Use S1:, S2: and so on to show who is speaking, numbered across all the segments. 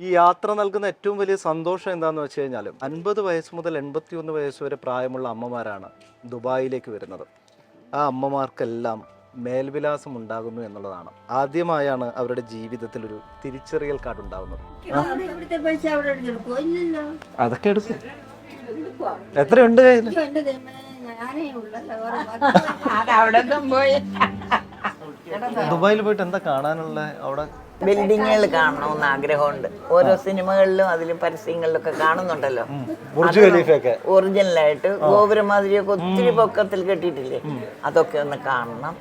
S1: ഈ യാത്ര നൽകുന്ന ഏറ്റവും വലിയ സന്തോഷം എന്താണെന്ന് വെച്ച് കഴിഞ്ഞാൽ അൻപത് വയസ്സ് മുതൽ എൺപത്തി ഒന്ന് വയസ്സ് വരെ പ്രായമുള്ള അമ്മമാരാണ് ദുബായിലേക്ക് വരുന്നത്. ആ അമ്മമാർക്കെല്ലാം മേൽവിലാസം ഉണ്ടാകുന്നു എന്നുള്ളതാണ്. ആദ്യമായാണ് അവരുടെ ജീവിതത്തിൽ ഒരു തിരിച്ചറിയൽ കാർഡ് ഉണ്ടാകുന്നത് അതൊക്കെ എടുത്തു എത്രയുണ്ട് ദുബായിൽ പോയിട്ട് എന്താ കാണാനുള്ള അവിടെ
S2: ബിൽഡിങ്ങുകൾ കാണണമെന്ന് ആഗ്രഹമുണ്ട്. ഓരോ സിനിമകളിലും അതിലും പരസ്യങ്ങളിലൊക്കെ കാണുന്നുണ്ടല്ലോ. ഒറിജിനലായിട്ട് ഗോപുരം മാതിരിയൊക്കെ ഒത്തിരി പൊക്കത്തിൽ കെട്ടിയിട്ടില്ലേ? അതൊക്കെ ഒന്ന് കാണണം.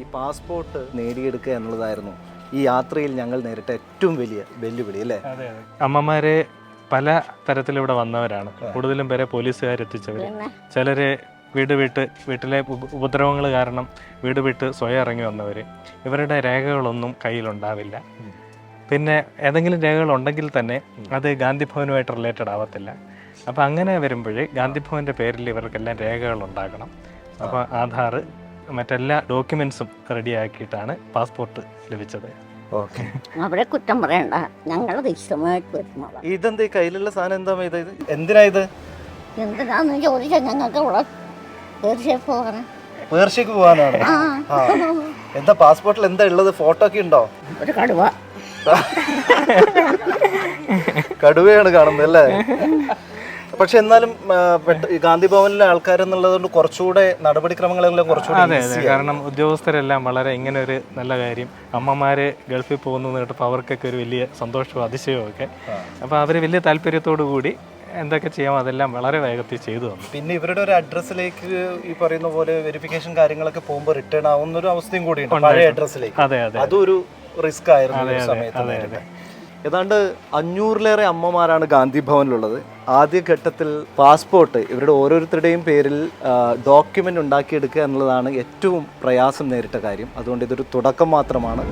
S1: ഈ പാസ്പോർട്ട് നേടിയെടുക്കുക എന്നുള്ളതായിരുന്നു ഈ യാത്രയിൽ ഞങ്ങൾ നേരിട്ട ഏറ്റവും വലിയ വെല്ലുവിളി അല്ലേ?
S3: അമ്മമാരെ പല തരത്തിലിവിടെ വന്നവരാണ്. കൂടുതലും പേരെ പോലീസുകാരെത്തിച്ചവർ ചിലര് വീട് വിട്ട് വീട്ടിലെ ഉപദ്രവങ്ങൾ കാരണം വീട് വിട്ട് സ്വയം ഇറങ്ങി വന്നവർ ഇവരുടെ രേഖകളൊന്നും കയ്യിലുണ്ടാവില്ല. പിന്നെ ഏതെങ്കിലും രേഖകൾ ഉണ്ടെങ്കിൽ തന്നെ അത് ഗാന്ധിഭവനുമായിട്ട് റിലേറ്റഡ് ആവത്തില്ല. അപ്പോൾ അങ്ങനെ വരുമ്പോൾ ഗാന്ധി ഭവന്റെ പേരിൽ ഇവർക്കെല്ലാം രേഖകൾ ഉണ്ടാക്കണം അപ്പോൾ ആധാർ മറ്റെല്ലാ ഡോക്യുമെൻസും റെഡിയാക്കിയിട്ടാണ് പാസ്പോർട്ട് ലഭിച്ചത്.
S1: അവിടെ
S4: അവരെ കുറ്റം പറയണ്ട. ഞങ്ങൾ
S1: ഇതെന്താ കയ്യിലുള്ള സാധനം എന്താ എന്തിനാ ഇത്?
S4: എന്തിനാന്ന് ചോദിച്ചാൽ ഞങ്ങൾക്ക് ഇവിടെ
S1: പേർഷ്യക്ക് പോകാനാണ്.
S4: ആ.
S1: എന്താ പാസ്പോർട്ടിൽ എന്താ ഉള്ളത് ഫോട്ടോ ഒക്കെ ഉണ്ടോ?
S4: ഒരു കടുവ.
S1: കടുവയാണ് കാണുന്നത് അല്ലേ? പക്ഷെ എന്നാലും ആ, പെട്ട- ഈ ഗാന്ധി ഭവനിലെ ആൾക്കാരെന്നുള്ളത് കുറച്ചുകൂടെ നടപടിക്രമങ്ങളെല്ലാം കുറച്ചുകൂടെ
S3: അതെ അതെ. കാരണം ഉദ്യോഗസ്ഥരെല്ലാം വളരെ ഇങ്ങനെ ഒരു നല്ല കാര്യം. അമ്മമാര് ഗൾഫിൽ പോകുന്നു കേട്ടപ്പോൾ അവർക്കൊക്കെ ഒരു വലിയ സന്തോഷവും അതിശയവും ഒക്കെ. അപ്പോൾ അവർ വലിയ താല്പര്യത്തോടു കൂടി എന്തൊക്കെ ചെയ്യാം അതെല്ലാം വളരെ വേഗത്തിൽ ചെയ്തു തന്നു.
S1: പിന്നെ ഇവരുടെ ഒരു അഡ്രസ്സിലേക്ക് ഈ പറയുന്ന പോലെ വെരിഫിക്കേഷൻ കാര്യങ്ങളൊക്കെ പോകുമ്പോൾ റിട്ടേൺ ആവുന്ന ഒരു അവസ്ഥയും കൂടി പഴയ അഡ്രസ്സിലേക്ക്
S3: അതെ അതെ.
S1: അതൊരു ഒരു റിസ്ക് ആയിരുന്നു സമയത്ത്. ഏതാണ്ട് അഞ്ഞൂറിലേറെ അമ്മമാരാണ് ഗാന്ധി ഭവനിലുള്ളത്. ആദ്യഘട്ടത്തിൽ പാസ്പോർട്ട് ഇവരുടെ ഓരോരുത്തരുടെയും പേരിൽ ഡോക്യുമെന്റ് ഉണ്ടാക്കിയെടുക്കുക എന്നുള്ളതാണ് ഏറ്റവും പ്രയാസം നേരിട്ട കാര്യം. അതുകൊണ്ട് ഇതൊരു തുടക്കം മാത്രമാണ്.